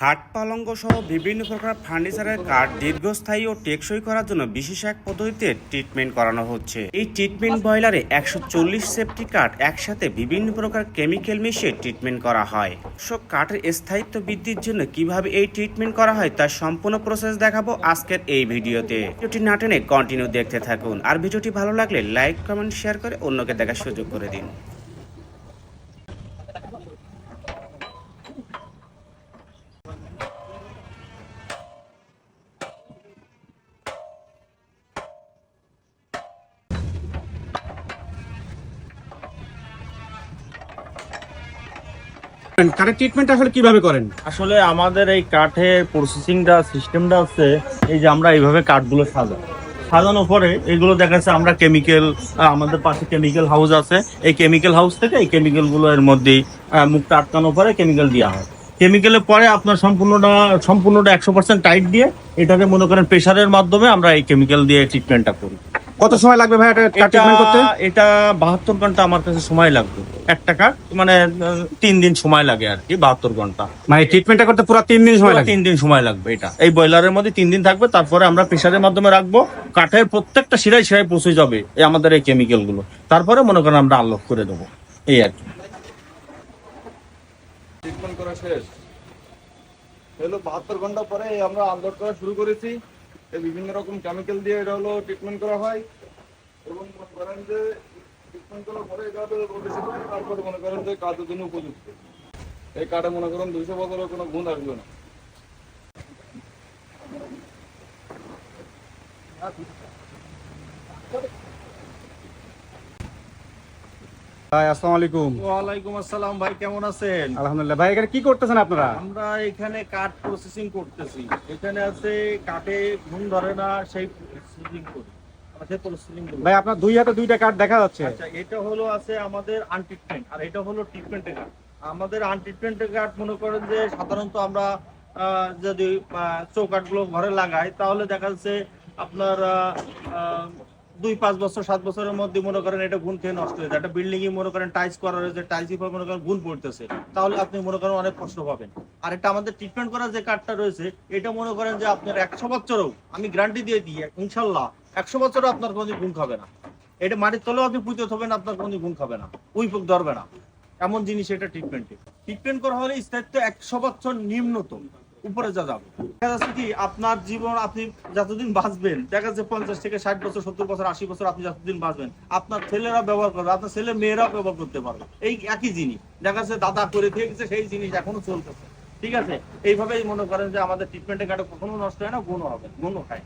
খাট পালঙ্গ সহ বিভিন্ন প্রকার ফার্নিচারের কাঠ দীর্ঘস্থায়ী ও টেকসই করার জন্য বিশেষ এক পদ্ধতিতে ট্রিটমেন্ট করানো হচ্ছে। এই ট্রিটমেন্ট বয়লারে একশো চল্লিশ সেফটি কাঠ একসাথে বিভিন্ন প্রকার কেমিক্যাল মিশিয়ে ট্রিটমেন্ট করা হয়। সব কাঠের স্থায়িত্ব বৃদ্ধির জন্য কীভাবে এই ট্রিটমেন্ট করা হয় তার সম্পূর্ণ প্রসেস দেখাবো আজকের এই ভিডিওতে। ভিডিওটি না টেনে কন্টিনিউ দেখতে থাকুন। আর ভিডিওটি ভালো লাগলে লাইক কমেন্ট শেয়ার করে অন্যকে দেখার সুযোগ করে দিন। কারেন্ট ট্রিটমেন্ট আসলে কীভাবে করেন? আসলে আমাদের এই কাঠের প্রসেসিংটা সিস্টেমটা হচ্ছে এই যে আমরা এইভাবে কাঠগুলো সাজাই। সাজানোর পরে এগুলো দেখা যাচ্ছে আমরা কেমিক্যাল আমাদের পাশে কেমিক্যাল হাউস আছে। এই কেমিক্যাল হাউস থেকে এই কেমিক্যালগুলো এর মধ্যে আহ, মুখটা আটকানোর পরে কেমিক্যাল দেওয়া হয়। কেমিক্যালের পরে আপনার সম্পূর্ণটা সম্পূর্ণটা একশো পার্সেন্ট টাইট দিয়ে এটাকে মনে করেন প্রেশারের মাধ্যমে আমরা এই কেমিক্যাল দিয়ে ট্রিটমেন্টটা করি। কত সময় লাগবে ভাই এটা ট্রিটমেন্ট করতে? এটা বাহাত্তর ঘণ্টা আমার কাছে সময় লাগবে। একটা কাঠ মানে তিন দিন সময় লাগে আর কি বাহাত্তর ঘণ্টা। মানে ট্রিটমেন্টটা করতে পুরো তিন দিন সময় লাগে তিন দিন সময় লাগবে এটা। এই বয়লারের মধ্যে তিন দিন থাকবে তারপরে আমরা প্রেশারের মাধ্যমে রাখব। কাঠের প্রত্যেকটা শিরায় শিরায় পৌঁছে যাবে এই আমাদের এই কেমিক্যালগুলো। তারপরে মনে করেন আমরা আনলক করে দেবো। এই আর কি। ট্রিটমেন্ট করা শেষ। হলো বাহাত্তর ঘণ্টা পরে আমরা আনলোড করা শুরু করেছি। বিভিন্ন রকম কেমিক্যাল দিয়ে এটা হলো ট্রিটমেন্ট করা হয়। এবং মনে করেন যে ট্রিটমেন্ট করার পরে এটা হলো শুকিয়ে তারপরে মনে করেন যে কাজের জন্য উপযুক্ত। এই কাঠে মনে করেন দুইশো বছরের কোনো গুণ আসবে না। ভাই আসসালামু আলাইকুম। আসসালাম ভাই কেমন আছেন? আলহামদুলিল্লাহ। ভাই এখানে কি করতেছেন আপনারা? আমরা এখানে কাঠ প্রসেসিং করতেছি। এখানে আছে কাঠে ঘুম ধরে না সেই প্রসেসিং করি। ভাই আপনার দুই হাতে দুইটা কার্ড দেখা যাচ্ছে। আচ্ছা এটা হলো আছে আমাদের আনট্রিটমেন্ট আর এটা হলো ট্রিটমেন্টের আমাদের আনট্রিটমেন্টের কার্ড মনে করেন যে সাধারণত আমরা যদি চৌকাটগুলো ঘরে লাগাই তাহলে দেখা যাচ্ছে আপনার দুই পাঁচ বছর, সাত বছরের মধ্যে মনে করেন এটা গুণ খেয়ে নষ্ট হয়ে যায়। একটা বিল্ডিং এ মনে করেন টাইলস করা রয়েছে টাইলস পর মনে করেন গুণ পড়তেছে। তাহলে আপনি মনে করেন অনেক কষ্ট পাবেন। আর এটা আমাদের ট্রিটমেন্ট করার যে কার্ডটা রয়েছে, এটা মনে করেন যে আপনার একশো বছরও, আমি গ্যারান্টি দিয়ে দিই, ইনশাল্লাহ একশো বছরও আপনার কোনো গুণ খাবে না। এটা মাটির তলেও আপনি পুঁতে থবেন, আপনার কোনো গুণ খাবে না। উই পোক ধরবে না। এমন জিনিস এটা ট্রিটমেন্টে ট্রিটমেন্ট করা হলে স্থায়িত্ব একশো বছর নিম্নতম। উপরে যা যাবে। দেখা যাচ্ছে কি, আপনার জীবন আপনি যতদিন বাঁচবেন, দেখা যাচ্ছে পঞ্চাশ থেকে ষাট বছর, সত্তর বছর, আশি বছর আপনি যতদিন বাঁচবেন, আপনার ছেলেরা ব্যবহার করবে, আপনার ছেলে মেয়েরাও ব্যবহার করতে পারবে। এই একই জিনিস। দেখা যাচ্ছে দাদা করে দিয়ে গেছে সেই জিনিস এখনও চলতেছে। ঠিক আছে? এইভাবেই মনে করেন যে আমাদের ট্রিটমেন্টের কার্ডে কখনো নষ্ট হয় না, গুণও হবে গুণও খায়